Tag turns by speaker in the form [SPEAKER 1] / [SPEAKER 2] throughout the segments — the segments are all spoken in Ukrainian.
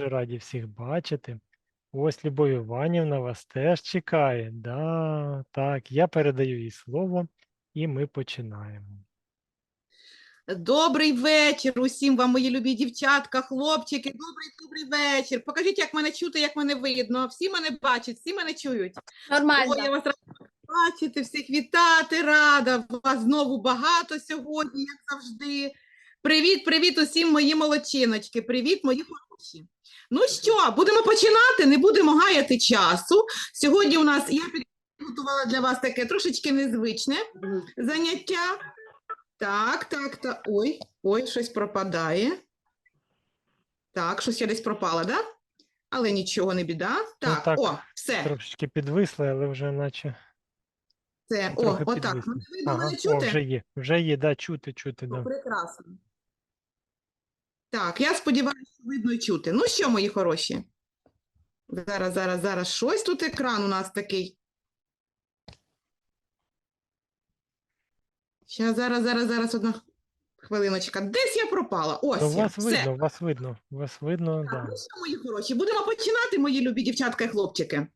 [SPEAKER 1] Дуже раді всіх бачити. Ось Любов Іванівна вас теж чекає. Да, так, я передаю їй слово, і ми починаємо.
[SPEAKER 2] Добрий вечір усім вам, мої любі дівчатка, хлопчики. Добрий добрий вечір. Покажіть, як мене чути, як мене видно. Всі мене бачать, всі мене чують.
[SPEAKER 3] Нормально.
[SPEAKER 2] О, я вас рада бачити, всіх вітати, рада. Вас знову багато сьогодні, як завжди. Привіт, привіт усім мої молодчиночки. Привіт, мої хороші. Ну що, будемо починати, не будемо гаяти часу. Сьогодні у нас я підготувала для вас таке трошечки незвичне заняття. Так, так, так. Ой, ой, щось пропадає. Так, щось я десь пропала, да? Але нічого не біда. Так,
[SPEAKER 1] Ну так,
[SPEAKER 2] о, все.
[SPEAKER 1] Трошечки підвисли, але вже наче
[SPEAKER 2] Це, о, отак.
[SPEAKER 1] підвисли. Ага,
[SPEAKER 2] мене
[SPEAKER 1] о, вже є, вже є, да, чути, чути,
[SPEAKER 2] О,
[SPEAKER 1] да.
[SPEAKER 2] прекрасно. Так, я сподіваюся, що видно і чути. Ну що, мої хороші? Зараз, зараз, зараз. Щось тут екран у нас такий. Щас, зараз, зараз, зараз, одна хвилиночка. Десь я пропала. Ось
[SPEAKER 1] Ну,
[SPEAKER 2] я.
[SPEAKER 1] вас
[SPEAKER 2] Все.
[SPEAKER 1] видно, вас видно, вас видно,
[SPEAKER 2] Так,
[SPEAKER 1] да.
[SPEAKER 2] ну що, мої хороші, будемо починати, мої любі дівчатка і хлопчики.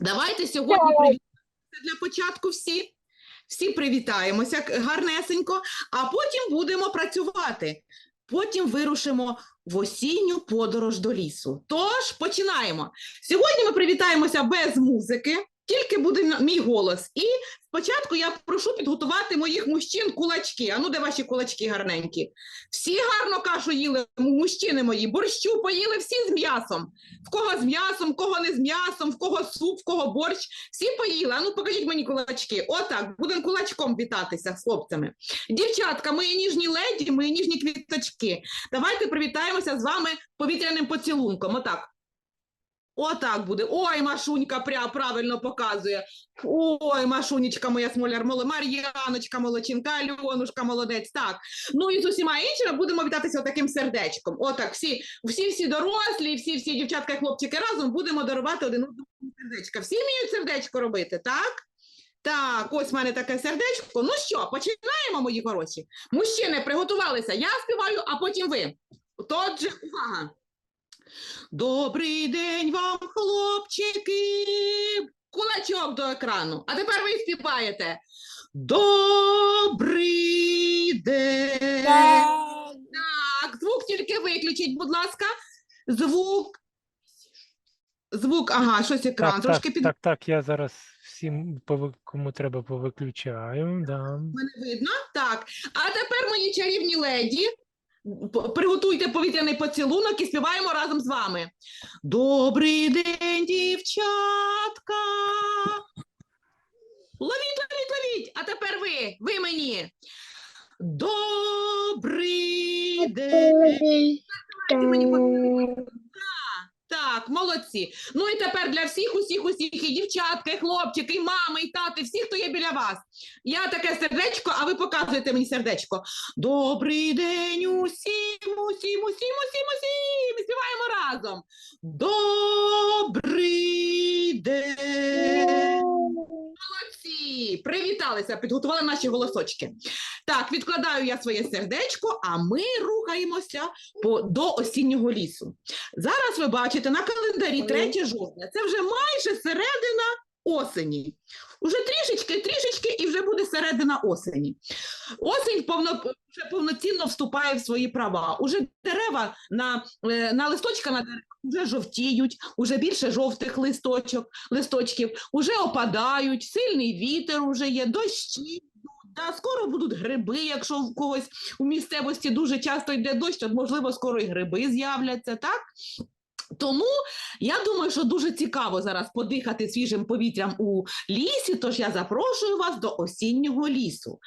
[SPEAKER 2] Давайте сьогодні привітаємося для початку всі. Всі привітаємося гарнесенько, а потім будемо працювати. Потім вирушимо в осінню подорож до лісу. Тож починаємо. Сьогодні ми привітаємося без музики, тільки буде мій голос. І спочатку я прошу підготувати моїх мужчин кулачки. А ну, де ваші кулачки гарненькі? Всі гарно кашу їли, мужчини мої, борщу поїли всі з м'ясом. В кого з м'ясом, в кого не з м'ясом, в кого суп, в кого борщ. Всі поїли. А ну покажіть мені кулачки. Отак, будемо кулачком вітатися з хлопцями. Дівчатка, мої ніжні леді, мої ніжні квіточки. Давайте привітаємося з вами повітряним поцілунком. Отак. Отак буде. Ой, Машунька пря, правильно показує. Ой, Машунечка моя смоляр, Мар'яночка молодчинка, Альонушка молодець. Так. Ну і з усіма іншими будемо вітатися таким сердечком. Отак, всі, всі, всі дорослі, всі, всі дівчатка і хлопчики разом будемо дарувати один одному сердечка. Всі вміють сердечко робити, так? Так, ось в мене таке сердечко. Ну що, починаємо, мої хороші. Мужчини, приготувалися. Я співаю, а потім ви. Отже, увага. Добрий день вам, хлопчики. Кулачок до екрану. А тепер ви співаєте. Добрий день. Так, звук тільки виключіть, будь ласка. Звук. Звук, ага, щось екран
[SPEAKER 1] Так,
[SPEAKER 2] трошки
[SPEAKER 1] так,
[SPEAKER 2] під
[SPEAKER 1] так, так, я зараз всім, кому треба, повиключаю, да.
[SPEAKER 2] мене видно. Так. А тепер, мої чарівні леді, приготуйте повітряний поцілунок і співаємо разом з вами. Добрий день, дівчатка. Ловіть, ловіть, ловіть. А тепер ви, ви мені. Добрий день. Мені. Так, молодці. Ну і тепер для всіх, усіх, усіх, і дівчатка, і хлопчики, і мами, і тати, всі, хто є біля вас. Я таке сердечко, а ви показуєте мені сердечко. Добрий день усім, усім, усім, усім, усім. Співаємо разом. Добрий день. Молодці! Привіталися, підготували наші голосочки. Так, відкладаю я своє сердечко, а ми рухаємося по, до осіннього лісу. Зараз ви бачите на календарі 3 жовтня. Це вже майже середина осені. Уже трішечки, трішечки, і вже буде середина осені. Осінь повно, вже повноцінно вступає в свої права. Уже дерева на, е, на листочка на деревах вже жовтіють, уже більше жовтих листочок, листочків, уже опадають, сильний вітер уже є, дощі. Та скоро будуть гриби, якщо в когось у місцевості дуже часто йде дощ, то можливо скоро і гриби з'являться, так? Тому я думаю, що дуже цікаво зараз подихати свіжим повітрям у лісі, тож я запрошую вас до осіннього лісу.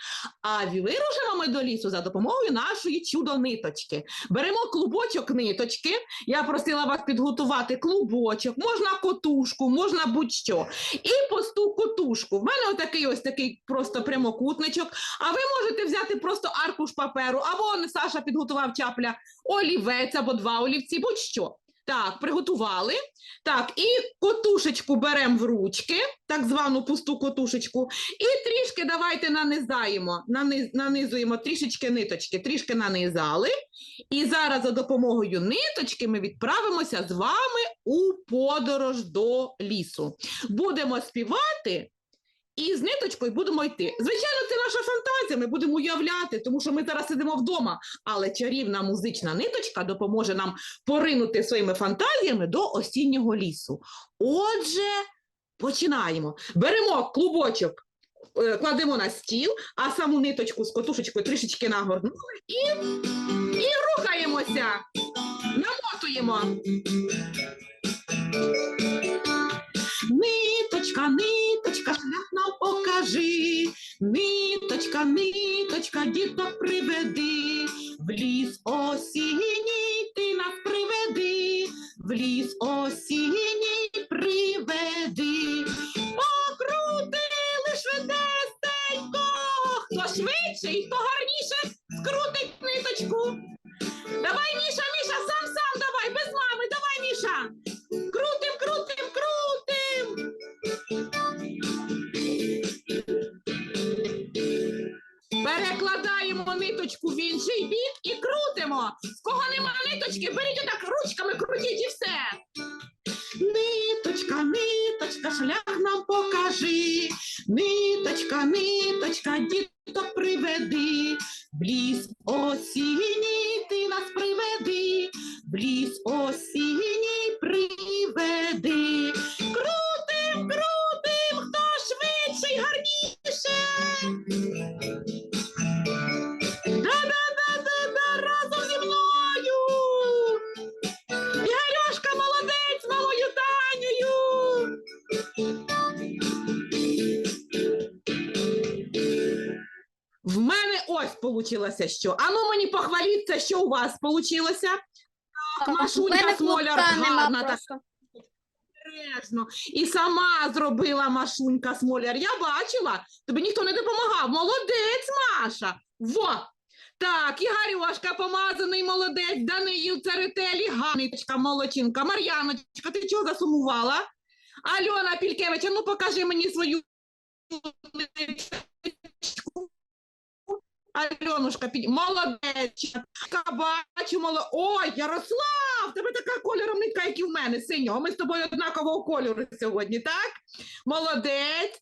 [SPEAKER 2] А вирушимо ми до лісу за допомогою нашої чудо-ниточки. Беремо клубочок ниточки. Я просила вас підготувати клубочок, можна котушку, можна будь-що. І посту котушку. В мене отакий ось такий просто прямокутничок. А ви можете взяти просто аркуш паперу, або Саша підготував чапля олівець або два олівці, будь-що. Так, приготували. Так, і котушечку беремо в ручки, так звану пусту котушечку, і трішки давайте нанизаємо, наниз, нанизуємо трішечки ниточки, трішки нанизали. І зараз за допомогою ниточки ми відправимося з вами у подорож до лісу. Будемо співати. І з ниточкою будемо йти. Звичайно, це наша фантазія. Ми будемо уявляти, тому що ми зараз сидимо вдома. Але чарівна музична ниточка допоможе нам поринути своїми фантазіями до осіннього лісу. Отже, починаємо. Беремо клубочок, е, кладемо на стіл, а саму ниточку з котушечкою трішечки нагорнули і, і рухаємося. Намотуємо. Ниточка, ниточка, шлях покажи. Ниточка, ниточка, діток приведи. В ліс осінній ти нас приведи. В ліс осінній приведи. Покрутили швидесенько. Хто швидше і хто гарніше скрутить ниточку. Давай, Міша, Міша, сам, сам, давай, без мами, давай, Міша. Крутим, крутим. Перекладаємо ниточку в інший бік і крутимо. В кого нема ниточки, беріть отак ручками, крутіть і все. Ниточка, ниточка, шлях нам покажи. Ниточка, ниточка, діток приведи. Получилося що. Ану мені похваліться, що у вас. Так, Машунька Смоляр гарна, так
[SPEAKER 3] просто.
[SPEAKER 2] І сама зробила Машунька Смоляр. Я бачила, тобі ніхто не допомагав. Молодець, Маша. Во! Так, Ігорюшка помазаний молодець, Даниїл Церетелі, Ганночка, молодчинка, Мар'яночка, ти чого засумувала? Альона Пількевич, а ну покажи мені свою. Альонушка, під... молодець. Бачу, моло... Ой, Ярослав, тебе така кольором нитка, як і в мене, синього. Ми з тобою однакового кольору сьогодні, так? Молодець.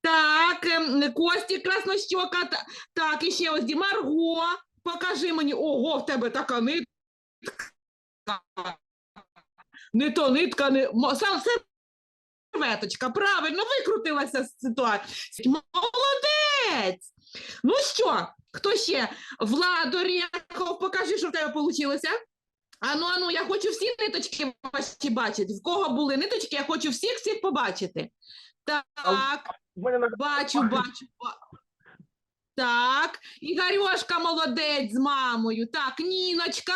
[SPEAKER 2] Так, ем, Костік Краснощока. Так, і ще ось Ді Марго. Покажи мені. Ого, в тебе така нитка. Не то нитка, не сам серветочка. Правильно викрутилася з ситуації. Молодець. Ну що, хто ще? Владо Рєхов, покажи, що в тебе вийшло. Ану, ану, я хочу всі ниточки ваші бачити. В кого були ниточки, я хочу всіх всіх побачити. Так, бачу, бачу. ба- Так, Ігорьошка молодець з мамою. Так, Ніночка.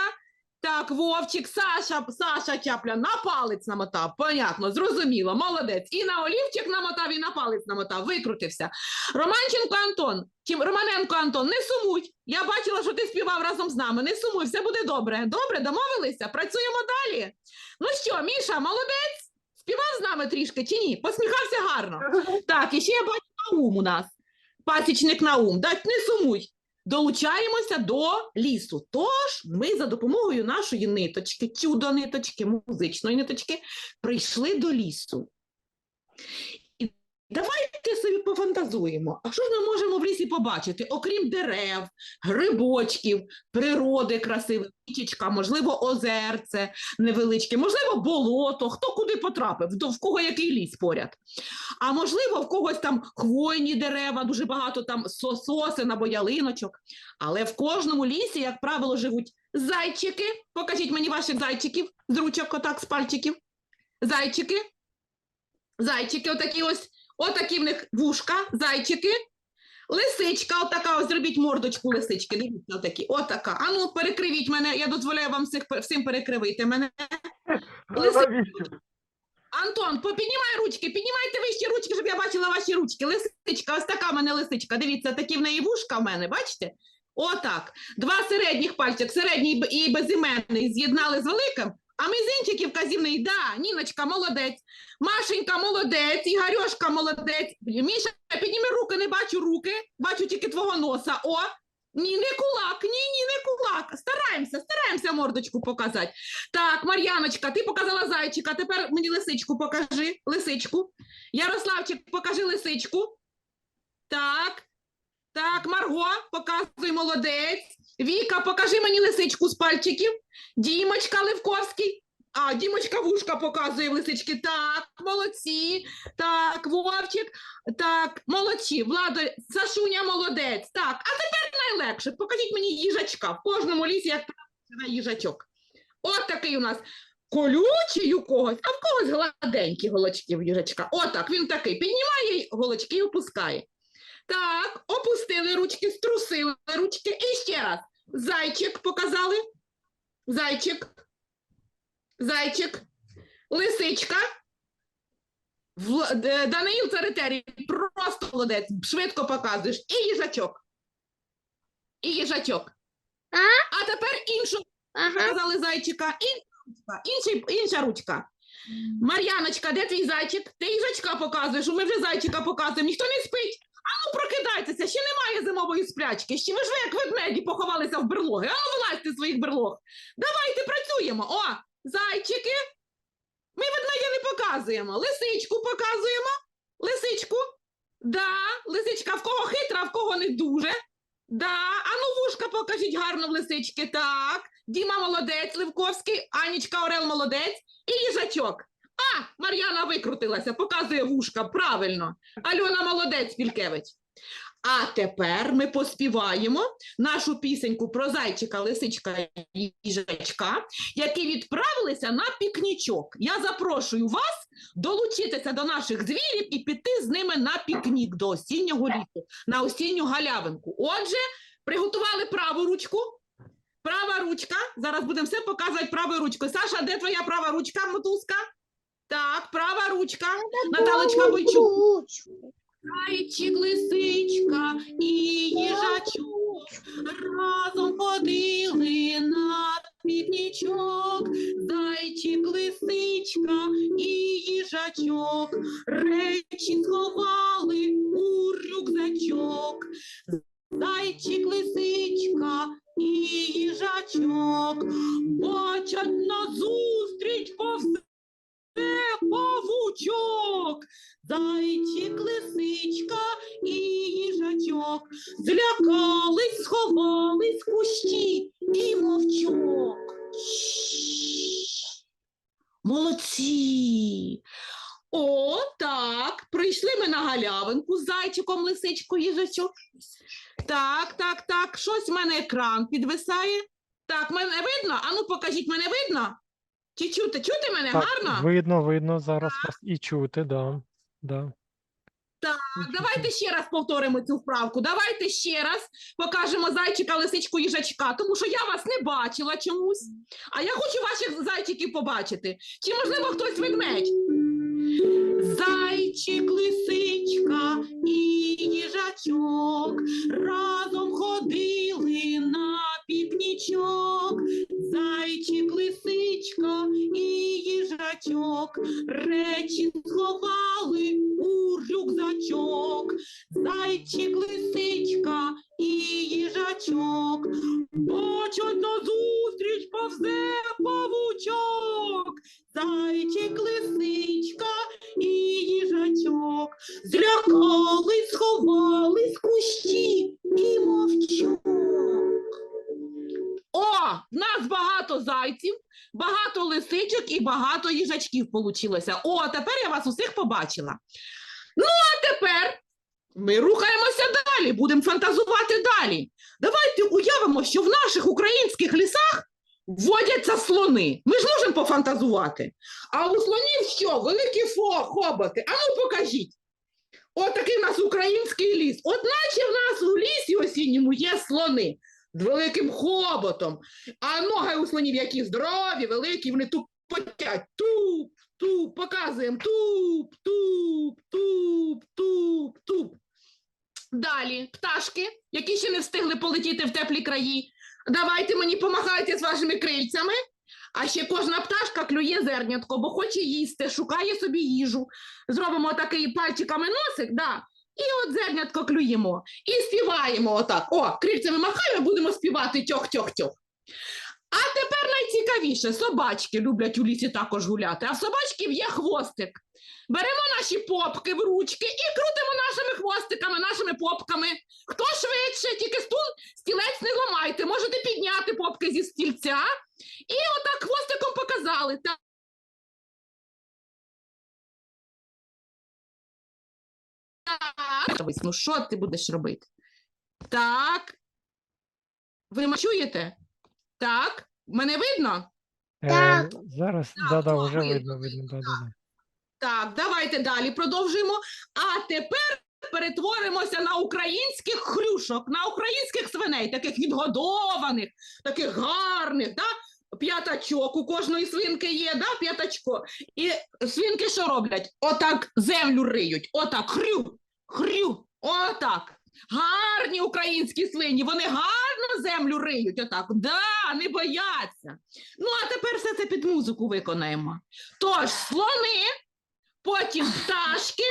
[SPEAKER 2] Так, Вовчик, Саша, Саша Чапля на палець намотав. Понятно, зрозуміло, молодець. І на олівчик намотав, і на палець намотав, викрутився. Романченко Антон, чи Романенко Антон, не сумуй. Я бачила, що ти співав разом з нами. Не сумуй, все буде добре. Добре, домовилися? Працюємо далі. Ну що, Міша, молодець? Співав з нами трішки чи ні? Посміхався гарно. Так, і ще я бачу Наум у нас. Пасічник Наум. Дать не сумуй. Долучаємося до лісу. Тож ми за допомогою нашої ниточки, чудо ниточки, музичної ниточки, прийшли до лісу. Давайте собі пофантазуємо. А що ж ми можемо в лісі побачити, окрім дерев, грибочків, природи красивої, річечка, можливо, озерце невеличке, можливо, болото, хто куди потрапив, в кого який ліс поряд. А можливо, в когось там хвойні дерева, дуже багато там со- сосен або ялиночок. Але в кожному лісі, як правило, живуть зайчики. Покажіть мені ваших зайчиків з ручок, отак, з пальчиків. Зайчики. Зайчики, отакі ось, отакі в них вушка, зайчики. Лисичка, отака, ось зробіть мордочку лисички. Дивіться, отакі, отака. Ану, перекривіть мене, я дозволяю вам всіх, всім перекривити мене. Лисичка. Антон, попіднімай ручки, піднімайте вищі ручки, щоб я бачила ваші ручки. Лисичка, ось така в мене лисичка. Дивіться, такі в неї вушка в мене, бачите? Отак. Два середніх пальчик, середній і безіменний, з'єднали з великим, А мізинчики вказівний, да, Ніночка молодець, Машенька молодець, Ігорьошка молодець. Міша, підніми руки, не бачу руки, бачу тільки твого носа. О, ні, не кулак, ні, ні, не кулак. Стараємося, стараємося мордочку показати. Так, Мар'яночка, ти показала зайчика, тепер мені лисичку покажи, лисичку. Ярославчик, покажи лисичку. Так, так, Марго, показуй, молодець. Віка, покажи мені лисичку з пальчиків. Дімочка Левковський. А, Дімочка вушка показує в лисички. Так, молодці. Так, Вовчик. Так, молодці. Владо, Сашуня молодець. Так, а тепер найлегше. Покажіть мені їжачка. В кожному лісі як їжачок. От такий у нас колючий у когось, а в когось гладенькі голочки в їжачка. Отак, він такий. Піднімає голочки і опускає. Так, опустили ручки, струсили ручки. І ще раз. Зайчик показали. Зайчик. Зайчик. Лисичка. Даниїл Царитерій просто молодець, швидко показуєш. І їжачок. І їжачок.
[SPEAKER 3] А?
[SPEAKER 2] А тепер іншу
[SPEAKER 3] Ага.
[SPEAKER 2] показали зайчика. Інша ручка. Інший, інша ручка. Мар'яночка, де твій зайчик? Ти їжачка показуєш, ми вже зайчика показуємо. Ніхто не спить. Ану, прокидайтеся, ще немає зимової сплячки. Ще ви ж ви, як ведмеді, поховалися в берлоги. Ану, вилазьте з своїх берлог. Давайте працюємо. О, зайчики. Ми ведмедя не показуємо. Лисичку показуємо. Лисичку. Да, лисичка в кого хитра, в кого не дуже. Да, ану вушка покажіть гарно в лисички. Так. Діма молодець, Левковський, Анічка Орел молодець і їжачок. А, Мар'яна викрутилася, показує вушка, правильно. Альона молодець, Пількевич. А тепер ми поспіваємо нашу пісеньку про зайчика, лисичка і їжачка, які відправилися на пікнічок. Я запрошую вас долучитися до наших звірів і піти з ними на пікнік до осіннього лісу, на осінню галявинку. Отже, приготували праву ручку. Права ручка. Зараз будемо все показувати правою ручкою. Саша, де твоя права ручка, мотузка? Так, права ручка. Наталочка Бойчук. Зайчик, лисичка і їжачок разом ходили на пікнічок. Зайчик, лисичка і їжачок речі сховали у рюкзачок. Зайчик, лисичка і їжачок бачать назустріч повзе павучок. Зайчик, лисичка і їжачок злякались, сховались кущі і мовчок. Молодці. О, так. Прийшли ми на галявинку з зайчиком, лисичкою, їжачок. Так, так, так. Щось в мене екран підвисає. Так, мене видно? Ану, покажіть, мене видно? Чи чути? Чути мене
[SPEAKER 1] Так,
[SPEAKER 2] гарно?
[SPEAKER 1] видно, видно зараз вас і чути, да. да.
[SPEAKER 2] Так,
[SPEAKER 1] і чути.
[SPEAKER 2] давайте ще раз повторимо цю вправку. Давайте ще раз покажемо зайчика, лисичку, їжачка, тому що я вас не бачила чомусь. А я хочу ваших зайчиків побачити. Чи можливо хтось ведмедь? Зайчик, лисичка і їжачок разом ходили на пікнічок. Зайчик, лисичка і їжачок речі сховали у рюкзачок. Зайчик, лисичка і їжачок бачать назустріч повзе павучок. Зайчик, лисичка їжачків получилося. О, тепер я вас усіх побачила. Ну, а тепер ми рухаємося далі, будемо фантазувати далі. Давайте уявимо, що в наших українських лісах водяться слони. Ми ж можемо пофантазувати. А у слонів що? Великі хоботи. А ну покажіть. От такий в нас український ліс. От наче в нас у лісі осінньому є слони з великим хоботом. А ноги у слонів які здорові, великі, вони тупотять. Туп, туп, показуємо. Туп, туп, туп, туп, туп. Далі пташки, які ще не встигли полетіти в теплі краї. Давайте мені помагайте з вашими крильцями. А ще кожна пташка клює зернятко, бо хоче їсти, шукає собі їжу. Зробимо такий пальчиками носик, да, і от зернятко клюємо. І співаємо отак. О, крильцями махаємо, будемо співати тьох-тьох-тьох. А тепер найцікавіше, собачки люблять у лісі також гуляти, а в собачків є хвостик. Беремо наші попки в ручки і крутимо нашими хвостиками, нашими попками. Хто швидше, тільки стул, стілець не ламайте. Можете підняти попки зі стільця і отак хвостиком показали. Так. Ну що ти будеш робити? Так. Ви чуєте? Так. Мене видно?
[SPEAKER 1] Е, зараз,
[SPEAKER 2] Так,
[SPEAKER 1] да-да, вже
[SPEAKER 2] видно,
[SPEAKER 1] видно, видно, да-да-да.
[SPEAKER 2] Так, давайте далі продовжуємо. А тепер перетворимося на українських хрюшок, на українських свиней, таких відгодованих, таких гарних, да? п'ятачок у кожної свинки є, да? п'ятачко. І свинки що роблять? Отак землю риють, отак хрю, хрю, отак. Гарні українські свині, вони гарно землю риють, отак. Да, не бояться. Ну, а тепер все це під музику виконаємо. Тож, слони потім пташки,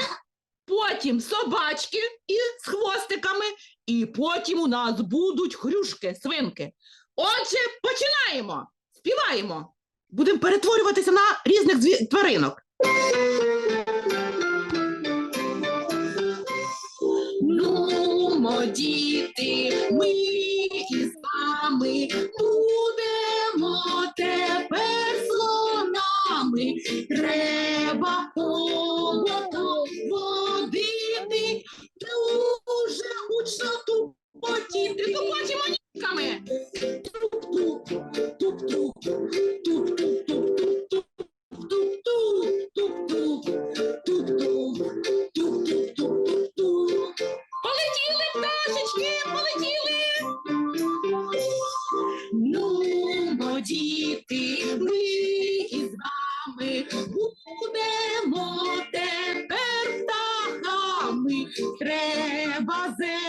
[SPEAKER 2] потім собачки і з хвостиками, і потім у нас будуть хрюшки, свинки. Отже, починаємо, співаємо. Будемо перетворюватися на різних тваринок. Діти, ми із вами будемо тепер слонами. Треба побото водити, дуже гучно тупотіти. Тупотімо ніжками. Туп-туп, туп-туп, туп-туп, туп-туп, туп-туп, туп-туп, туп-туп, туп-туп, туп-туп. Полетіли пташечки, полетіли. Ну, бо діти, ми із вами будемо тепер птахами. Треба зернята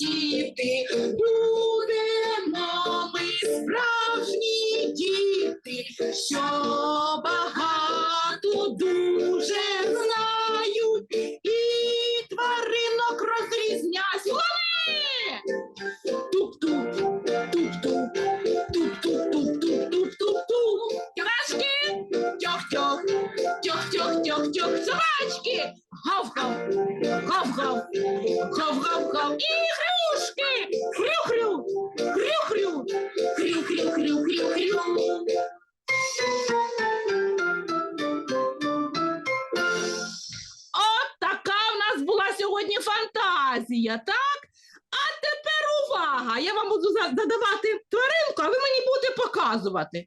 [SPEAKER 2] Хотів ти, будемо ми справжні діти, що багато гав-гав-гав, і хрюшки, хрю-хрю, хрю-хрю, хрю-хрю-хрю-хрю-хрю. От така в нас була сьогодні фантазія, так? А тепер увага! Я вам буду задавати тваринку, а ви мені будете показувати.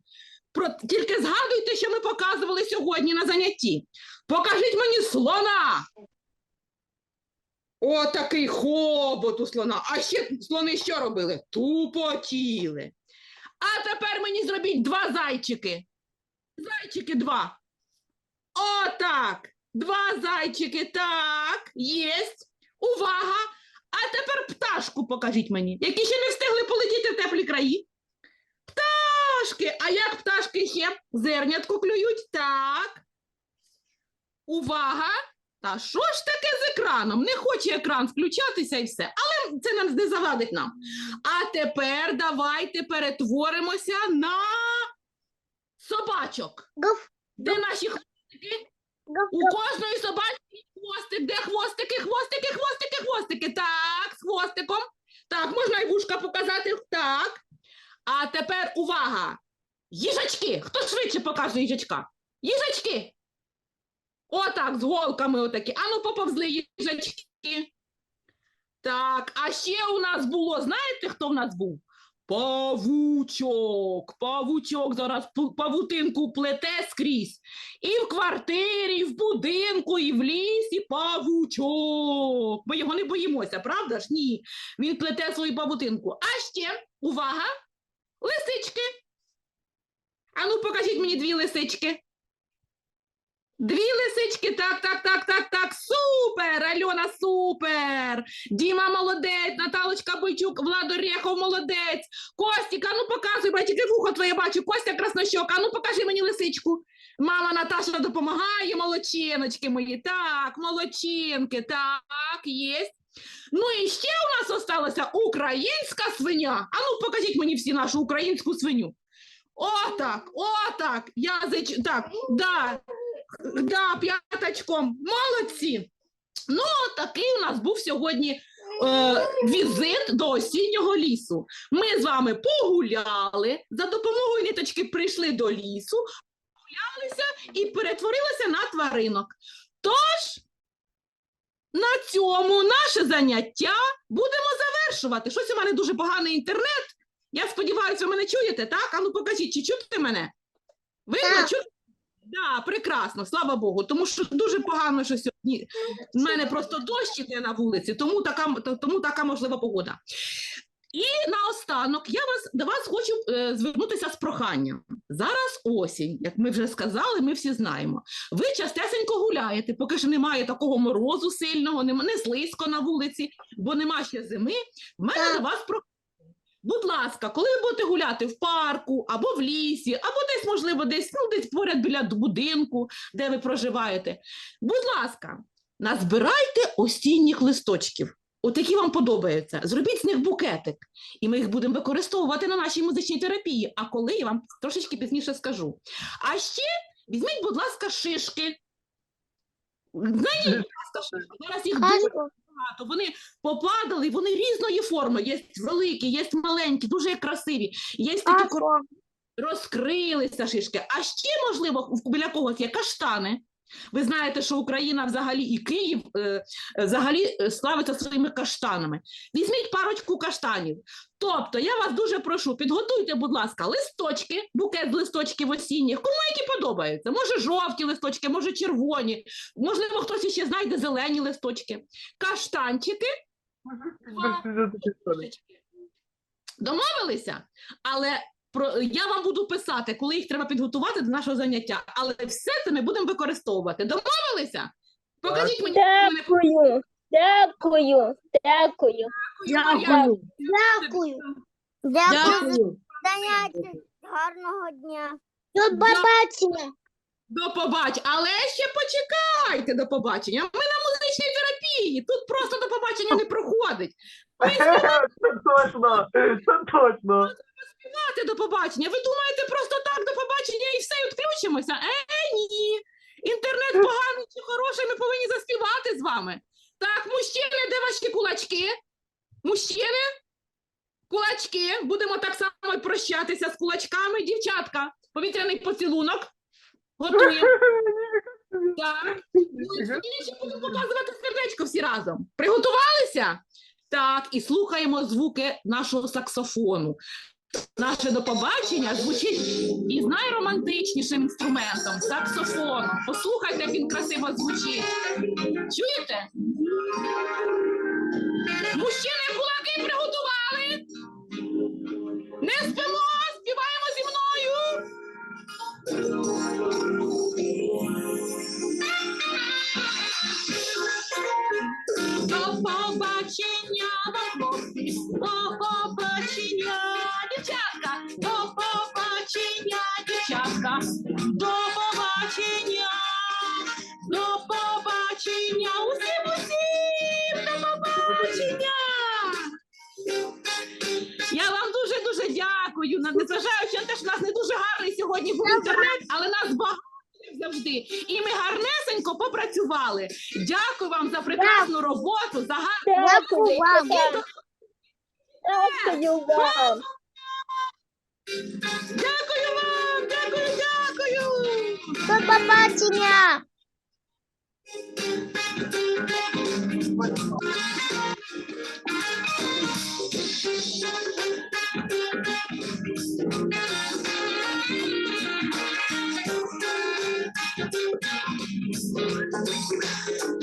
[SPEAKER 2] Про... Тільки згадуйте, що ми показували сьогодні на занятті. Покажіть мені слона. Отакий хобот у слона. А ще слони що робили? Тупотіли. А тепер мені зробіть два зайчики. Зайчики два. Отак. Два зайчики. Так, єсть. Увага! А тепер пташку покажіть мені, які ще не встигли полетіти в теплі краї. Пташки. А як пташки ще зернятку клюють? Так. Увага! Та що ж таке з екраном? Не хоче екран включатися і все. Але це нам не завадить нам. А тепер давайте перетворимося на собачок.
[SPEAKER 3] Гав,
[SPEAKER 2] Де наші хвостики?
[SPEAKER 3] гав,
[SPEAKER 2] У кожної собачки хвостик. Де хвостики, хвостики, хвостики, хвостики. Так, з хвостиком. Так, можна і вушка показати. Так. А тепер увага! Їжачки! Хто швидше покаже їжачка? Їжачки! Отак, з голками отакі. Ану, поповзли їжачки. Так, а ще у нас було, знаєте, хто в нас був? Павучок. Павучок зараз павутинку плете скрізь. І в квартирі, і в будинку, і в лісі павучок. Ми його не боїмося, правда ж? Ні. Він плете свою павутинку. А ще, увага, лисички. Ану, покажіть мені дві лисички. Дві лисички, так, так, так, так, так. Супер! Альона, супер! Діма молодець, Наталочка Бойчук, Владо Рєхов молодець. Костік, а ну показуй, бачите, вухо твоє бачу. Костя Краснощок, а ну покажи мені лисичку. Мама Наташа допомагає, молодчиночки мої. Так, молодчинки, так, є. Ну і ще у нас осталася українська свиня. А ну покажіть мені всі нашу українську свиню. Отак, отак, язич, так, да, да, п'ятачком. Молодці. Ну, такий у нас був сьогодні е, візит до осіннього лісу. Ми з вами погуляли, за допомогою ниточки прийшли до лісу, погулялися і перетворилися на тваринок. Тож, на цьому наше заняття будемо завершувати. Щось у мене дуже поганий інтернет. Я сподіваюся, ви мене чуєте, так? Ану покажіть, чи чути мене? Видно,
[SPEAKER 3] Так.
[SPEAKER 2] чути? Да, прекрасно, слава Богу, тому що дуже погано, що сьогодні в мене просто дощ іде на вулиці, тому така, тому така можлива погода. І наостанок я вас до вас хочу е, звернутися з проханням. Зараз осінь, як ми вже сказали, ми всі знаємо. Ви частесенько гуляєте, поки що немає такого морозу сильного, нема, не слизько на вулиці, бо нема ще зими. В мене
[SPEAKER 3] Так.
[SPEAKER 2] до вас прохання. Будь ласка, коли ви будете гуляти в парку або в лісі, або десь, можливо, десь, ну, десь поряд біля будинку, де ви проживаєте, будь ласка, назбирайте осінніх листочків. От які вам подобаються. Зробіть з них букетик, і ми їх будемо використовувати на нашій музичній терапії. А коли я вам трошечки пізніше скажу. А ще візьміть, будь ласка, шишки. Знайдіть, будь ласка, шишки. Зараз їх дуже. Багато. Вони попадали, вони різної форми. Є великі, є маленькі, дуже красиві. Є такі
[SPEAKER 3] А,
[SPEAKER 2] розкрилися шишки. А ще, можливо, біля когось є каштани. Ви знаєте, що Україна взагалі і Київ е, е, взагалі е, славиться своїми каштанами. Візьміть парочку каштанів. Тобто, я вас дуже прошу, підготуйте, будь ласка, листочки, букет з листочків осінніх, кому які подобаються. Може, жовті листочки, може, червоні, можливо, хтось ще знайде зелені листочки. Каштанчики. Домовилися? Але про я вам буду писати, коли їх треба підготувати до нашого заняття. Але все це ми будемо використовувати. Домовилися? Покажіть мені.
[SPEAKER 3] Дякую. Дякую. Дякую.
[SPEAKER 2] Дякую.
[SPEAKER 3] Дякую. Дякую. Заняття. Гарного дня. До побачення.
[SPEAKER 2] До побачення. Але ще почекайте до побачення. Ми на музичній терапії. Тут просто до побачення не проходить. Ми
[SPEAKER 4] Це точно, це точно.
[SPEAKER 2] Співати до побачення. Ви думаєте просто так до побачення і все, і відключимося? Е, ні. Інтернет поганий чи хороший, ми повинні заспівати з вами. Так, мужчини, де ваші кулачки? Мужчини? Кулачки. Будемо так само прощатися з кулачками. Дівчатка, повітряний поцілунок. Готуємо. Так. Ще будемо показувати сердечко всі разом. Приготувалися? Так, і слухаємо звуки нашого саксофону. Наше до побачення звучить із найромантичнішим інструментом саксофоном. Послухайте, як він красиво звучить. Чуєте? Мужчини, кулаки приготували. Не спимо, співаємо зі мною. До побачення Незважаючи на те, що у нас не дуже гарний сьогодні був інтернет, але нас багато як завжди. І ми гарнесенько попрацювали. Дякую вам за прекрасну роботу, за гарну
[SPEAKER 3] Дякую вам. Дякую вам.
[SPEAKER 2] Дякую вам, дякую, дякую.
[SPEAKER 3] До побачення. Thank you.